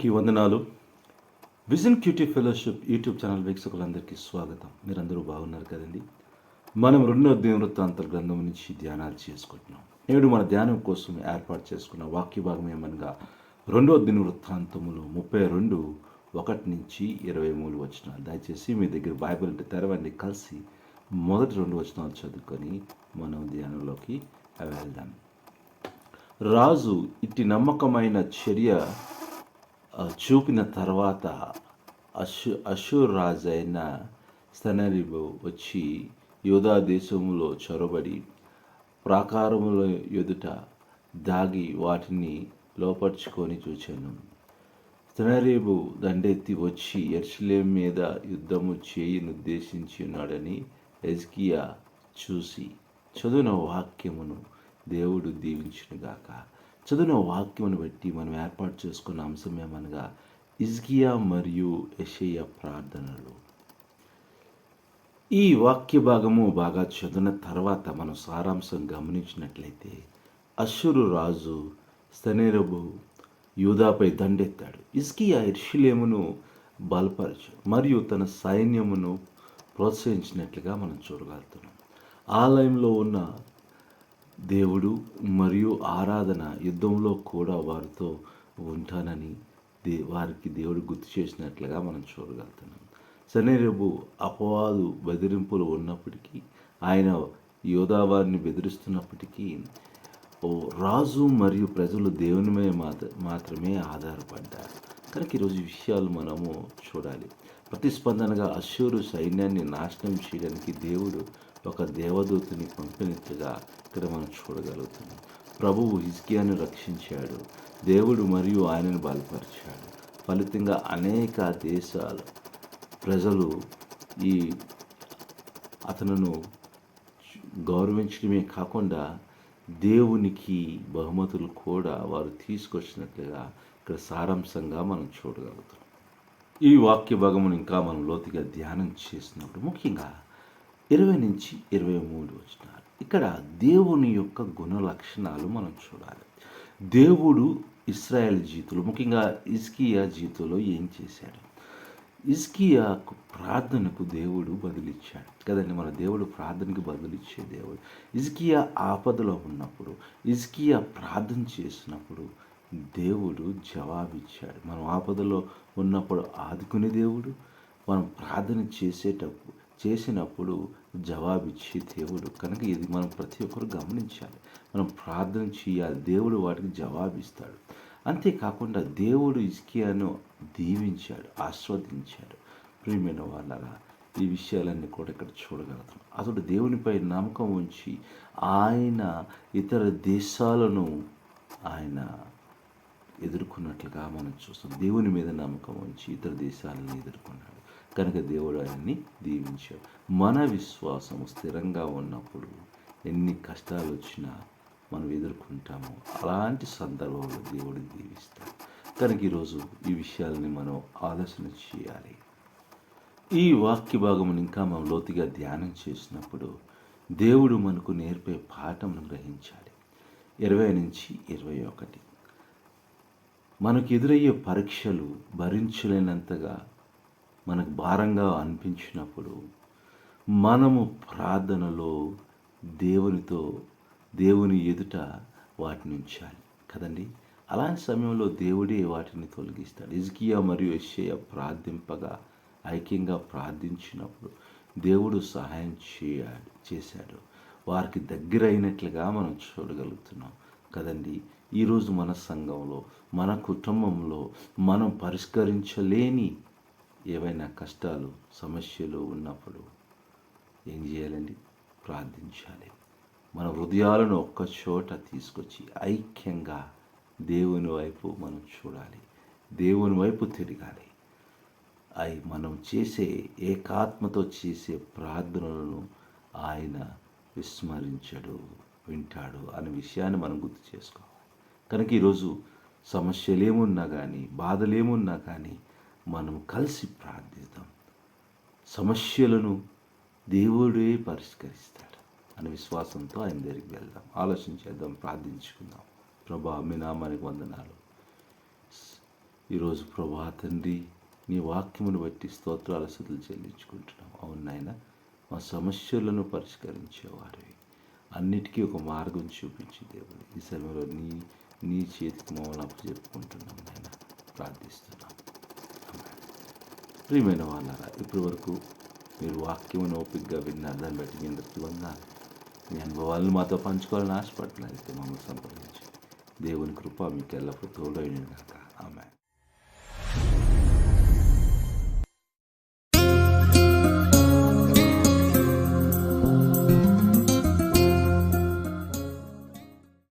అందరికీ వందనాలు. Vision QT fellowship YouTube channel వీక్షకులందరికీ స్వాగతం. మీరందరూ బాగున్నారు కదండి? మనం రెండో దేవృత్తాంతర గ్రంథం నుంచి ధ్యానాలు చేసుకుంటున్నాం. నేడు మన ధ్యానం కోసం ఏర్పాటు చేసుకున్న వాక్య భాగం ఏమనగా రెండో దినవృత్తాంతములు ముప్పై రెండు ఒకటి నుంచి ఇరవై మూడు వచనాలు. దయచేసి మీ దగ్గర బైబిల్ తెరవండి కలిసి మొదటి రెండు వచనాలు చదువుకొని మనం ధ్యానంలోకి వెళ్దాం. రాజు ఇట్టి నమ్మకమైన చర్య చూపిన తర్వాత అశు అశూర్ రాజు అయిన స్తనరిబు వచ్చి యోధా దేశములో చొరబడి ప్రాకారముల ఎదుట దాగి వాటిని లోపరుచుకొని చూచాను. స్తనరీబు దండెత్తి వచ్చి ఎర్షలేం మీద యుద్ధము చేయను ఉద్దేశించి ఉన్నాడని ఎజ్కియా చూసి చదువున వాక్యమును దేవుడు దీవించునుగాక. చదివిన వాక్యమును బట్టి మనం ఏర్పాటు చేసుకున్న అంశం ఏమనగా ఇజ్గియా మరియు యెషయా ప్రార్థనలు. ఈ వాక్య భాగము బాగా చదివిన తర్వాత మనం సారాంశం గమనించినట్లయితే అశ్వరు రాజు స్తనేరబు యూదాపై దండెత్తాడు. ఇస్కియా ఇర్షిలేమును బలపరచు మరియు తన సైన్యమును ప్రోత్సహించినట్లుగా మనం చూడగలుగుతున్నాం. ఆలయంలో ఉన్న దేవుడు మరియు ఆరాధన యుద్ధంలో కూడా వారితో ఉంటానని దే వారికి దేవుడు గుర్తు చేసినట్లుగా మనం చూడగలుగుతున్నాం. శనిరేపు అపవాదు బెదిరింపులు ఉన్నప్పటికీ ఆయన యోధావారిని బెదిరిస్తున్నప్పటికీ ఓ రాజు మరియు ప్రజలు దేవుని మీద మాత్ర మాత్రమే ఆధారపడ్డారు. కనుక ఈరోజు విషయాలు మనము చూడాలి. ప్రతిస్పందనగా అశ్వరు సైన్యాన్ని నాశనం చేయడానికి దేవుడు ఒక దేవదూతని పంపినట్లుగా ఇక్కడ మనం చూడగలుగుతున్నాం ప్రభువు హిజ్కియాను రక్షించాడు. దేవుడు మరియు ఆయనను బలపరిచాడు. ఫలితంగా అనేక దేశాలు ప్రజలు ఈ అతనును గౌరవించడమే కాకుండా దేవునికి బహుమతులు కూడా వారు తీసుకొచ్చినట్లుగా ఇక్కడ సారాంశంగా మనం చూడగలుగుతాం. ఈ వాక్య భాగమును ఇంకా మనం లోతుగా ధ్యానం చేసినప్పుడు ముఖ్యంగా ఇరవై నుంచి ఇరవై మూడు వచ్చినారు ఇక్కడ దేవుని యొక్క గుణ లక్షణాలు మనం చూడాలి. దేవుడు ఇస్రాయేల్ జీతులు ముఖ్యంగా ఇస్కియా జీతులో ఏం చేశాడు? ఇస్కియాకు ప్రార్థనకు దేవుడు బదులిచ్చాడు. కదండి మన దేవుడు ప్రార్థనకు బదులిచ్చే దేవుడు. ఇస్కియా ఆపదలో ఉన్నప్పుడు ఇస్కియా ప్రార్థన చేసినప్పుడు దేవుడు జవాబిచ్చాడు. మనం ఆపదలో ఉన్నప్పుడు ఆదుకునే దేవుడు మనం ప్రార్థన చేసేటప్పుడు చేసినప్పుడు జవాబిచ్చి దేవుడు కనుక ఇది మనం ప్రతి ఒక్కరు గమనించాలి. మనం ప్రార్థన చేయాలి. దేవుడు వాటికి జవాబిస్తాడు. అంతేకాకుండా దేవుడు ఇస్కియాను దీవించాడు ఆస్వాదించాడు. ప్రియమైన వాళ్ళగా ఈ విషయాలన్నీ కూడా ఇక్కడ చూడగలుగుతాం. అతడు దేవునిపై నమ్మకం ఉంచి ఆయన ఇతర దేశాలను ఆయన ఎదుర్కొన్నట్లుగా మనం చూస్తాం. దేవుని మీద నమ్మకం ఉంచి ఇతర దేశాలను ఎదుర్కొన్నాడు. కనుక దేవుడు ఆయన్ని దీవించాడు. మన విశ్వాసం స్థిరంగా ఉన్నప్పుడు ఎన్ని కష్టాలు వచ్చినా మనం ఎదుర్కొంటాము. అలాంటి సందర్భంలో దేవుడు దీవిస్తాడు. కనుక ఈరోజు ఈ విషయాలని మనం ఆలోచన చేయాలి. ఈ వాక్య భాగమును ఇంకా మనం లోతుగా ధ్యానం చేసినప్పుడు దేవుడు మనకు నేర్పే పాఠమును గ్రహించాలి. ఇరవై నుంచి ఇరవై ఒకటి. మనకు ఎదురయ్యే పరీక్షలు భరించలేనంతగా మనకు భారంగా అనిపించినప్పుడు మనము ప్రార్థనలో దేవునితో దేవుని ఎదుట వాటిని ఉంచాలి కదండి? అలాంటి సమయంలో దేవుడే వాటిని తొలగిస్తాడు. ఇజ్కియా మరియు యెషయా ప్రార్థింపగా ఐక్యంగా ప్రార్థించినప్పుడు దేవుడు సహాయం చేయాడు చేశాడు. వారికి దగ్గరైనట్లుగా మనం చూడగలుగుతున్నాం కదండి? ఈరోజు మన సంఘంలో మన కుటుంబంలో మనం పరిష్కరించలేని ఏవైనా కష్టాలు సమస్యలు ఉన్నప్పుడు ఏం చేయాలండి? ప్రార్థించాలి. మన హృదయాలను ఒక్క చోట తీసుకొచ్చి ఐక్యంగా దేవుని వైపు మనం చూడాలి. దేవుని వైపు తిరగాలి. అయి మనం చేసే ఏకాత్మతో చేసే ప్రార్థనలను ఆయన విస్మరించడు వింటాడు అనే విషయాన్ని మనం గుర్తు చేసుకోవాలి. కనుక ఈరోజు సమస్యలేమున్నా కానీ బాధలేమున్నా కానీ మనం కలిసి ప్రార్థిద్దాం. సమస్యలను దేవుడే పరిష్కరిస్తాడు అనే విశ్వాసంతో ఆయన దగ్గరికి వెళ్దాం. ఆలోచించేద్దాం ప్రార్థించుకుందాం. ప్రభా మీ నామానికి వందనాలు. ఈరోజు ప్రభా తండ్రి నీ వాక్యమును బట్టి స్తోత్రాల స్థుతులు చెల్లించుకుంటున్నాం. అవును నాయన మా సమస్యలను పరిష్కరించేవారివి అన్నిటికీ ఒక మార్గం చూపించి దేవుడు. ఈ సమయంలో నీ నీ చేతికి మమ్మల్ని అప్పచెప్పుకుంటున్నాం నాయన. ప్రార్థిస్తున్నాం. ప్రియమైన వాళ్ళారా ఇప్పటి వరకు మీరు వాక్యమును ఓపికగా విన్నారు దాన్ని బట్టి మీ అందరికీ వందాలి మీ అనుభవాలను మాతో పంచుకోవాలని ఆశపడుతున్నారు అయితే మమ్మల్ని సంప్రదించి దేవుని కృప మీకు ఎల్లప్పుడూ తోడైన కాక